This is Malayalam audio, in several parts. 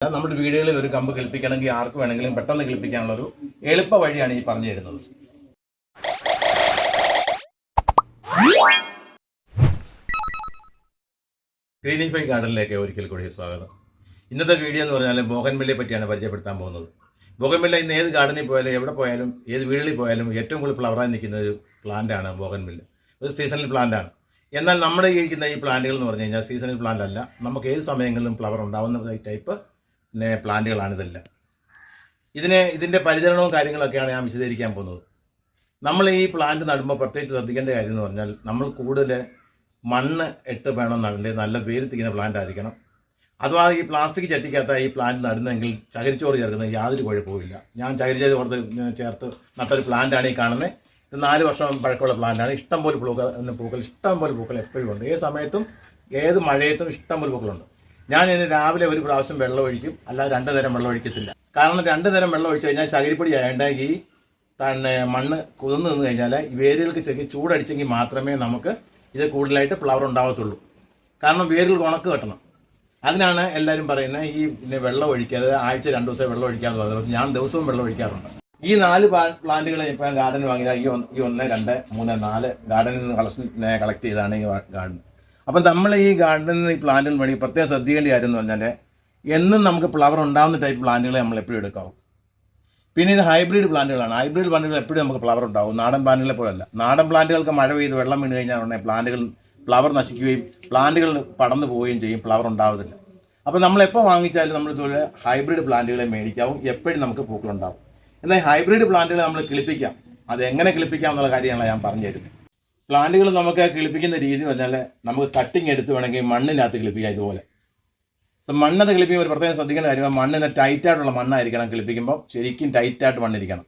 നമ്മുടെ വീടുകളിൽ ഒരു കമ്പ് കിളിപ്പിക്കണമെങ്കിൽ ആർക്ക് വേണമെങ്കിലും പെട്ടെന്ന് കിളിപ്പിക്കാനുള്ള ഒരു എളുപ്പ വഴിയാണ് ഈ പറഞ്ഞു തരുന്നത്. ഗ്രീനിഫൈ ഗാർഡനിലേക്ക് ഒരിക്കൽ കൂടി സ്വാഗതം. ഇന്നത്തെ വീഡിയോ എന്ന് പറഞ്ഞാൽ ബോഗൻമില്ലയെ പറ്റിയാണ് പരിചയപ്പെടുത്താൻ പോകുന്നത്. ബോഗൻമില്ല ഇന്ന് ഏത് ഗാർഡനിൽ പോയാലും എവിടെ പോയാലും ഏത് വീടുകളിൽ പോയാലും ഏറ്റവും കൂടുതൽ ഫ്ലവറായി നിൽക്കുന്ന ഒരു പ്ലാന്റാണ് ബോഗൻമില്ല ഒരു സീസണൽ പ്ലാന്റാണ് എന്നാൽ നമ്മുടെ ഇരിക്കുന്ന ഈ പ്ലാന്റുകൾ എന്ന് പറഞ്ഞു കഴിഞ്ഞാൽ സീസണൽ പ്ലാന്റ് അല്ല. നമുക്ക് ഏത് സമയങ്ങളിലും ഫ്ലവർ ഉണ്ടാവുന്ന ടൈപ്പ് പ്ലാന്റുകളാണ് ഇതെല്ലാം. ഇതിനെ ഇതിന്റെ പരിചരണവും കാര്യങ്ങളൊക്കെയാണ് ഞാൻ വിശദീകരിക്കാൻ പോകുന്നത്. നമ്മൾ ഈ പ്ലാന്റ് നടുമ്പോൾ പ്രത്യേകിച്ച് ശ്രദ്ധിക്കേണ്ട കാര്യം എന്ന് പറഞ്ഞാൽ നമ്മൾ കൂടുതൽ മണ്ണ് ഇട്ട് വേണം നടേണ്ടത്. നല്ല വേരിത്തിക്കുന്ന പ്ലാന്റ് ആയിരിക്കണം. അഥവാ ഈ പ്ലാസ്റ്റിക് ചട്ടിക്കകത്ത് ഈ പ്ലാന്റ് നടുന്നെങ്കിൽ ചകിരിച്ചോറ് ചേർക്കുന്നത് യാതൊരു കുഴപ്പമില്ല ഞാൻ ചകിരിച്ചോറ് കൊടുത്ത് ചേർത്ത് നട്ടൊരു പ്ലാന്റാണ് ഈ കാണുന്നത്. ഇത് നാല് വർഷം പഴക്കമുള്ള പ്ലാന്റാണ് ഇഷ്ടം പോലെ പൂക്കൾ പൂക്കൾ ഇഷ്ടംപോലെ പൂക്കൾ എപ്പോഴും ഉണ്ട്. ഏത് സമയത്തും ഏത് മഴയത്തും ഇഷ്ടംപോലെ പൂക്കളുണ്ട്. ഞാൻ ഇതിന് രാവിലെ ഒരു പ്രാവശ്യം വെള്ളം ഒഴിക്കും. അല്ലാതെ രണ്ട് നേരം വെള്ളം ഒഴിക്കത്തില്ല. കാരണം രണ്ട് നേരം വെള്ളം ഒഴിച്ചു കഴിഞ്ഞാൽ ചകിരിപ്പൊടി ഉണ്ടെങ്കിൽ തന്നെ മണ്ണ് കുതിർന്ന് നിന്ന് കഴിഞ്ഞാൽ വേരുകൾക്ക് ചെറിയ ചൂടടിച്ചെങ്കിൽ മാത്രമേ നമുക്ക് ഇത് കൂടുതലായിട്ട് ഫ്ലവർ ഉണ്ടാകത്തുള്ളൂ കാരണം വേരുകൾക്ക് ഉണക്ക് കെട്ടണം. അതിനാണ് എല്ലാവരും പറയുന്നത് ഈ പിന്നെ വെള്ളം ഒഴിക്കാതെ ആഴ്ച രണ്ട് ദിവസം വെള്ളം ഒഴിക്കാന്ന് പറയുന്നത് ഞാൻ ദിവസവും വെള്ളം ഒഴിക്കാറുണ്ട്. ഈ നാല് പ്ലാന്റുകൾ ഇപ്പം ഗാർഡൻ വാങ്ങിയത്. ഈ ഒന്ന് ഈ ഒന്ന് രണ്ട് മൂന്ന് നാല് ഗാർഡനിൽ നിന്ന് കളക്ഷൻ കളക്ട് ചെയ്താണ് ഈ ഗാർഡൻ അപ്പം നമ്മൾ ഈ ഗാർഡനിൽ നിന്ന് ഈ പ്ലാന്റുകൾ വേണ്ടി പ്രത്യേകം ശ്രദ്ധിക്കേണ്ട കാര്യം എന്ന് പറഞ്ഞാൽ എന്നും നമുക്ക് ഫ്ലവർ ഉണ്ടാകുന്ന ടൈപ്പ് പ്ലാന്റുകളെ നമ്മൾ എപ്പോഴും എടുക്കാവും. പിന്നെ ഇത് ഹൈബ്രിഡ് പ്ലാന്റുകളാണ് ഹൈബ്രിഡ് പ്ലാന്റുകൾ എപ്പോഴും നമുക്ക് ഫ്ലവർ ഉണ്ടാവും. നാടൻ പ്ലാന്റുകളെ പോലല്ല നാടൻ പ്ലാന്റുകൾക്ക് മഴ പെയ്ത് വെള്ളം വീണ് കഴിഞ്ഞാൽ ഉടനെ പ്ലാന്റുകൾ ഫ്ലവർ നശിക്കുകയും പ്ലാന്റുകൾ പടന്നു പോവുകയും ചെയ്യും. ഫ്ലവർ ഉണ്ടാവത്തില്ല. അപ്പോൾ നമ്മൾ എപ്പോൾ വാങ്ങിച്ചാലും നമ്മൾ ഇതുപോലെ ഹൈബ്രിഡ് പ്ലാന്റുകളെ മേടിക്കാവും. എപ്പോഴും നമുക്ക് പൂക്കളുണ്ടാവും എന്നാൽ ഹൈബ്രിഡ് പ്ലാന്റുകളെ നമ്മൾ കിളിപ്പിക്കാം. അത് എങ്ങനെ കിളിപ്പിക്കാം എന്നുള്ള കാര്യമാണ് ഞാൻ പറഞ്ഞു തരുന്നത് പ്ലാന്റുകൾ നമുക്ക് കിളിപ്പിക്കുന്ന രീതി പറഞ്ഞാൽ നമുക്ക് കട്ടിങ് എടുത്ത് വേണമെങ്കിൽ മണ്ണിനകത്ത് കിളിപ്പിക്കാം ഇതുപോലെ. മണ്ണത് കിളിപ്പിക്കുമ്പോൾ ഒരു പ്രത്യേകം ശ്രദ്ധിക്കേണ്ട കാര്യം മണ്ണിന് ടൈറ്റായിട്ടുള്ള മണ്ണായിരിക്കണം കിളിപ്പിക്കുമ്പോൾ. ശരിക്കും ടൈറ്റായിട്ട് മണ്ണിരിക്കണം.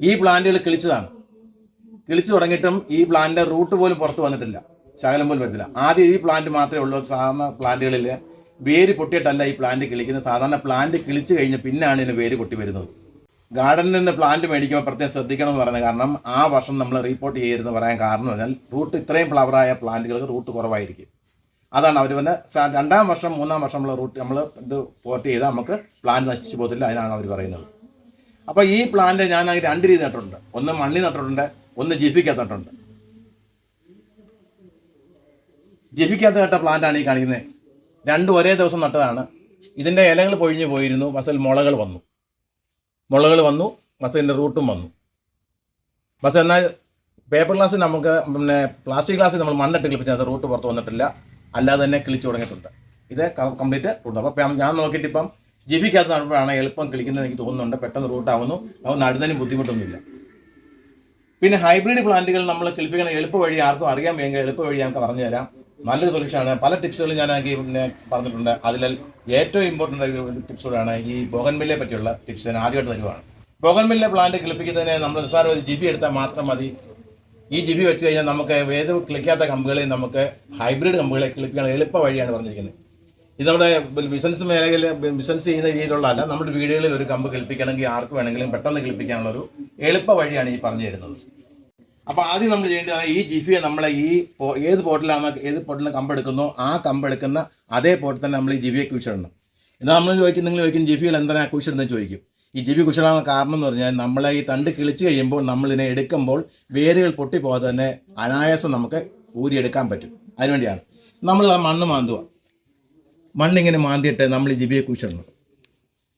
ഈ പ്ലാന്റുകൾ കിളിച്ചതാണ്. കിളിച്ചു തുടങ്ങിയിട്ടും ഈ പ്ലാന്റിന്റെ റൂട്ട് പോലും പുറത്ത് വന്നിട്ടില്ല. ശകലം പോലും വരത്തില്ല. ആദ്യം ഈ പ്ലാന്റ് മാത്രമേ ഉള്ളൂ. സാധാരണ പ്ലാന്റുകളിൽ വേര് പൊട്ടിയിട്ടല്ല ഈ പ്ലാന്റ് കിളിക്കുന്നത്. സാധാരണ പ്ലാന്റ് കിളിച്ചു കഴിഞ്ഞ് പിന്നാണ് ഇതിന് വേര് പൊട്ടി വരുന്നത്. ഗാർഡനിൽ നിന്ന് പ്ലാന്റ് മേടിക്കുമ്പോൾ പ്രത്യേകം ശ്രദ്ധിക്കണം എന്ന് പറയുന്നത് കാരണം ആ വർഷം നമ്മൾ റീപ്പോർട്ട് ചെയ്യരുതെന്ന് പറയാൻ കാരണം എന്ന് റൂട്ട് ഇത്രയും ഫ്ലവറായ പ്ലാന്റുകൾക്ക് റൂട്ട് കുറവായിരിക്കും. അതാണ് അവർ പിന്നെ രണ്ടാം വർഷം മൂന്നാം വർഷം നമ്മൾ റൂട്ട് നമ്മൾ ഇത് പോർട്ട് ചെയ്താൽ നമുക്ക് പ്ലാന്റ് നശിച്ചു പോകത്തില്ല അതിനാണ് അവർ പറയുന്നത്. അപ്പോൾ ഈ പ്ലാന്റ് ഞാൻ രണ്ട് രീതി നട്ടിട്ടുണ്ട്. ഒന്ന് മണ്ണി നട്ടിട്ടുണ്ട് ഒന്ന് ജിഫിക്കകത്ത് നട്ടിട്ടുണ്ട് ജിഫിക്കകത്ത് നട്ട പ്ലാന്റാണ് ഈ കാണിക്കുന്നത്. രണ്ടും ഒരേ ദിവസം നട്ടതാണ്. ഇതിന്റെ ഇലകൾ പൊഴിഞ്ഞു പോയിരുന്നു ബസ്സിൽ മുളകൾ വന്നു. മുളകൾ വന്നു ബസ്സിന്റെ റൂട്ടും വന്നു. ബസ് എന്നാൽ പേപ്പർ ഗ്ലാസ് നമുക്ക് പിന്നെ പ്ലാസ്റ്റിക് ഗ്ലാസ് നമ്മൾ മണ്ണിട്ട് കിളിപ്പിച്ചത് റൂട്ട് പുറത്ത് വന്നിട്ടില്ല. അല്ലാതെ തന്നെ കിളിച്ചു തുടങ്ങിയിട്ടുണ്ട്. ഇത് കംപ്ലീറ്റ് റൂട്ട് അപ്പോൾ ഞാൻ നോക്കിയിട്ട് ഇപ്പം ജിബിക്കകത്ത് നടുമ്പോഴാണ് എളുപ്പം കിളിക്കുന്നത് എനിക്ക് തോന്നുന്നുണ്ട്. പെട്ടെന്ന് റൂട്ടാവുന്നു അത് നടുന്നതിന് ബുദ്ധിമുട്ടൊന്നുമില്ല. പിന്നെ ഹൈബ്രിഡ് പ്ലാന്റുകൾ നമ്മൾ കിളിപ്പിക്കുന്ന എളുപ്പ വഴി ആർക്കും അറിയാൻ വേണ്ടി എളുപ്പ വഴി ഞങ്ങൾക്ക് പറഞ്ഞു തരാം നല്ലൊരു സൊല്യൂഷനാണ് പല ടിപ്സുകൾ ഞാൻ പിന്നെ പറഞ്ഞിട്ടുണ്ട്. അതിൽ ഏറ്റവും ഇമ്പോർട്ടന്റ് ആയിട്ടുള്ള ഒരു ടിപ്സുകളാണ് ഈ ബോഗൻമില്ലെ പറ്റിയുള്ള ടിപ്സ് ഞാൻ ആദ്യമായിട്ട് തരുവാണ്. ബോഗൻമില്ലെ പ്ലാന്റ് കിളിപ്പിക്കുന്നതിന് നമ്മൾ നിസ്സാര ഒരു ജിബി എടുത്താൽ മാത്രം മതി. ഈ ജിബി വെച്ച് കഴിഞ്ഞാൽ നമുക്ക് ഏത് കിളിക്കാത്ത കമ്പുകളെ നമുക്ക് ഹൈബ്രിഡ് കമ്പുകളെ കിളിപ്പിക്കാൻ എളുപ്പ വഴിയാണ് പറഞ്ഞിരിക്കുന്നത്. ഇത് നമ്മുടെ ബിസിനസ് മേഖലയിൽ ബിസിനസ് ചെയ്യുന്ന രീതിയിലുള്ളതല്ല നമ്മുടെ വീടുകളിൽ ഒരു കമ്പ് കിളിപ്പിക്കണമെങ്കിൽ ആർക്ക് വേണമെങ്കിലും പെട്ടെന്ന് കിളിപ്പിക്കാനുള്ളൊരു എളുപ്പ വഴിയാണ് ഈ പറഞ്ഞു തരുന്നത് അപ്പോൾ ആദ്യം നമ്മൾ ചെയ്യേണ്ടത് ഈ ജിഫിയെ നമ്മൾ ഈ ഏത് പോർട്ടിലാണ് ഏത് പോട്ടിൽ കമ്പ് എടുക്കുന്നോ ആ കമ്പ് എടുക്കുന്ന അതേ പോട്ടിൽ തന്നെ നമ്മൾ ഈ ജിഫിയെ കുഴിച്ചിടണം. എന്നാൽ നമ്മൾ ചോദിക്കും നിങ്ങൾ ചോദിക്കും ജിഫിയിൽ എന്താണ് കുഴിച്ചിടുന്നത് ചോദിക്കും. ഈ ജിഫി കുഴിച്ചിടാനുള്ള കാരണം എന്ന് പറഞ്ഞാൽ നമ്മളെ ഈ തണ്ട് കിളിച്ച് കഴിയുമ്പോൾ നമ്മളിതിനെ എടുക്കുമ്പോൾ വേരുകൾ പൊട്ടിപ്പോകാതെ തന്നെ അനായാസം നമുക്ക് ഊരിയെടുക്കാൻ പറ്റും. അതിനുവേണ്ടിയാണ് നമ്മൾ ആ മണ്ണ് മാന്തുക. മണ്ണിങ്ങനെ മാന്തിയിട്ട് നമ്മൾ ഈ ജിബിയെ കുഴിച്ചിടണം.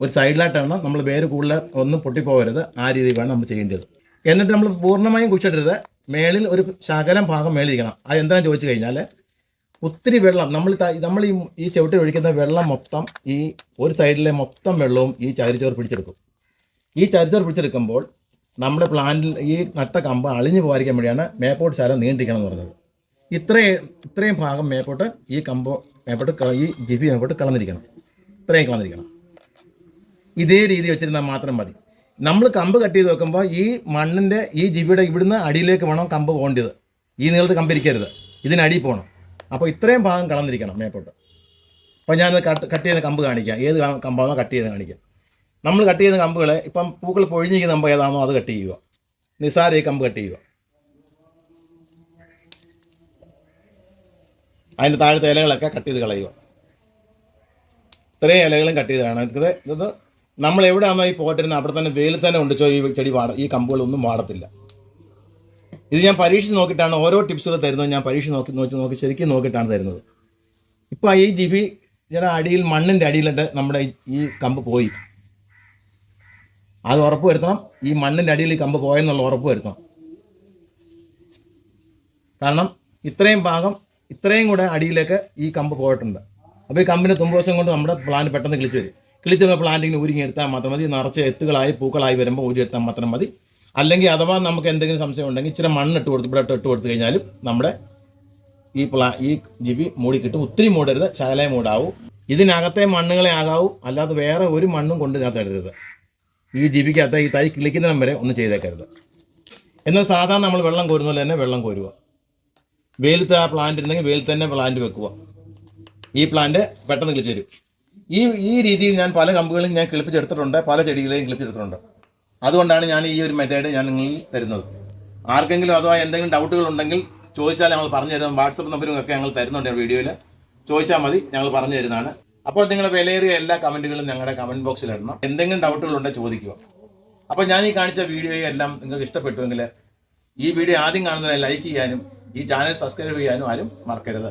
ഒരു സൈഡിലായിട്ടാണ് നമ്മൾ വേര് കൂടുതൽ ഒന്നും പൊട്ടിപ്പോകരുത്. ആ രീതിയിൽ വേണം നമ്മൾ ചെയ്യേണ്ടത്. എന്നിട്ട് നമ്മൾ പൂർണമായും കുഴിച്ചിടരുത്. മേളിൽ ഒരു ശകലം ഭാഗം മേളിരിക്കണം അത് എന്താണെന്ന് ചോദിച്ചു കഴിഞ്ഞാൽ ഒത്തിരി വെള്ളം നമ്മൾ നമ്മൾ ഈ ഈ ചവിട്ടിൽ ഒഴിക്കുന്ന വെള്ളം മൊത്തം ഈ ഒരു സൈഡിലെ മൊത്തം വെള്ളവും ഈ ചകരിച്ചോറ് പിടിച്ചെടുക്കും. ഈ ചകരിച്ചോറ് പിടിച്ചെടുക്കുമ്പോൾ നമ്മുടെ പ്ലാന്റിൽ ഈ നട്ട കമ്പ് അളിഞ്ഞു പോകാതിരിക്കാൻ വേണ്ടിയാണ് മേപ്പോട്ട് ശകലം നീണ്ടിരിക്കണം എന്ന് പറഞ്ഞത്. ഇത്രയും ഇത്രയും ഭാഗം മേപ്പോട്ട് ഈ കമ്പ് മേപ്പോട്ട് ഈ ജിബി മേപ്പോട്ട് കളന്നിരിക്കണം ഇത്രയും കളന്നിരിക്കണം ഇതേ രീതി വെച്ചിരുന്നാൽ മാത്രം മതി. നമ്മൾ കമ്പ് കട്ട് ചെയ്ത് വെക്കുമ്പോൾ ഈ മണ്ണിന്റെ ഈ ജീവിയുടെ ഇവിടുന്ന് അടിയിലേക്ക് വേണം കമ്പ് പോകേണ്ടത്. ഈ നീളത്ത് കമ്പ് ഇരിക്കരുത്. ഇതിനടിയിൽ പോകണം അപ്പോൾ ഇത്രയും ഭാഗം കളന്നിരിക്കണം മേപ്പോട്ട്. അപ്പോൾ ഞാൻ കട്ട് കട്ട് ചെയ്യുന്ന കമ്പ് കാണിക്കാം. ഏത് കമ്പാണോ കട്ട് ചെയ്ത് കാണിക്കാം. നമ്മൾ കട്ട് ചെയ്യുന്ന കമ്പുകളെ ഇപ്പം പൂക്കൾ പൊഴിഞ്ഞിരിക്കുന്ന കമ്പ് ഏതാണോ അത് കട്ട് ചെയ്യുക. നിസാര ഈ കമ്പ് കട്ട് ചെയ്യുക. അതിന്റെ താഴത്തെ ഇലകളൊക്കെ കട്ട് ചെയ്ത് കളയുക. ഇത്രയും ഇലകളും കട്ട് ചെയ്തതാണ് ഇത് ഇത് നമ്മൾ എവിടെയാണോ ഈ പോറ്റിരുന്നത് അവിടെ തന്നെ വെയിൽ തന്നെ ഉണ്ടിച്ചോ ഈ ചെടി വാട ഈ കമ്പുകളൊന്നും വാടത്തില്ല. ഇത് ഞാൻ പരീക്ഷിച്ച് നോക്കിയിട്ടാണ് ഓരോ ടിപ്സുകൾ തരുന്നത്. ഞാൻ പരീക്ഷ നോക്കി നോക്കി നോക്കി ശരിക്കും നോക്കിയിട്ടാണ് തരുന്നത്. ഇപ്പോൾ ഈ ജിബിയുടെ അടിയിൽ മണ്ണിന്റെ അടിയിലിട്ട് നമ്മുടെ ഈ- കമ്പ് പോയി. അത് ഉറപ്പ് വരുത്തണം. ഈ മണ്ണിന്റെ അടിയിൽ ഈ കമ്പ് പോയെന്നുള്ള ഉറപ്പ് വരുത്തണം. കാരണം ഇത്രയും ഭാഗം ഇത്രയും കൂടെ അടിയിലേക്ക് ഈ കമ്പ് പോയിട്ടുണ്ട്. അപ്പോൾ ഈ കമ്പിന്റെ തുമ്പവശം കൊണ്ട് നമ്മുടെ പ്ലാൻ പെട്ടെന്ന് കിളിച്ച് വരും. കിളിച്ച് പ്ലാന്റിങ്ങിന് പ്ലാന്റിങ്ങനെ ഉരുങ്ങി എടുത്താൽ മാത്രം മതി. നിറച്ച് എത്തുകളായി പൂക്കളായി വരുമ്പോൾ ഊരി എടുത്താൽ മാത്രം മതി. അല്ലെങ്കിൽ അഥവാ നമുക്ക് എന്തെങ്കിലും സംശയം ഉണ്ടെങ്കിൽ ഇച്ചിരി മണ്ണ് ഇട്ട് കൊടുത്ത് ഇവിടെ ഇട്ട് കൊടുത്തു കഴിഞ്ഞാലും നമ്മുടെ ഈ പ്ലാ ഈ ജിബി മൂടി കിട്ടും. ഒത്തിരി മൂടരുത്. ശകലേ മൂടാവൂ. ഇതിനകത്തെ മണ്ണുകളെ ആകാവൂ. അല്ലാതെ വേറെ ഒരു മണ്ണും കൊണ്ട് ഇതിനകത്ത് ഇടരുത്. ഈ ജിബിക്കകത്ത് ഈ തൈ കിളിക്കുന്നിടം വരെ ഒന്ന് ചെയ്തേക്കരുത്. എന്നാൽ സാധാരണ നമ്മൾ വെള്ളം കോരുന്ന പോലെ തന്നെ വെള്ളം കോരുക. വെയിലത്ത് ആ പ്ലാന്റ് ഉണ്ടെങ്കിൽ വെയിലത്ത് തന്നെ പ്ലാന്റ് വെക്കുക. ഈ പ്ലാന്റ് പെട്ടെന്ന് കിളിച്ചു വരും. ഈ ഈ രീതിയിൽ ഞാൻ പല കമ്പുകളും ഞാൻ കിളിപ്പിച്ചെടുത്തിട്ടുണ്ട് പല ചെടികളെയും കിളിപ്പിച്ചെടുത്തിട്ടുണ്ട്. അതുകൊണ്ടാണ് ഞാൻ ഈ ഒരു മെത്തേഡ് ഞാൻ നിങ്ങളിൽ തരുന്നത്. ആർക്കെങ്കിലും അഥവാ എന്തെങ്കിലും ഡൗട്ടുകൾ ഉണ്ടെങ്കിൽ ചോദിച്ചാൽ ഞങ്ങൾ പറഞ്ഞു തരുന്നത് വാട്സപ്പ് നമ്പറും ഒക്കെ ഞങ്ങൾ തരുന്നുണ്ട് വീഡിയോയിൽ ചോദിച്ചാൽ മതി ഞങ്ങൾ പറഞ്ഞു തരുന്നതാണ്. അപ്പോൾ നിങ്ങളുടെ വിലയേറിയ എല്ലാ കമന്റുകളും ഞങ്ങളുടെ കമന്റ് ബോക്സിൽ ഇടണം. എന്തെങ്കിലും ഡൗട്ടുകൾ ഉണ്ടെങ്കിൽ ചോദിക്കുക. അപ്പോൾ ഞാൻ ഈ കാണിച്ച വീഡിയോയെ എല്ലാം നിങ്ങൾക്ക് ഇഷ്ടപ്പെട്ടുവെങ്കിൽ ഈ വീഡിയോ ആദ്യം കാണുന്നതിനെ ലൈക്ക് ചെയ്യാനും ഈ ചാനൽ സബ്സ്ക്രൈബ് ചെയ്യാനും ആരും മറക്കരുത്.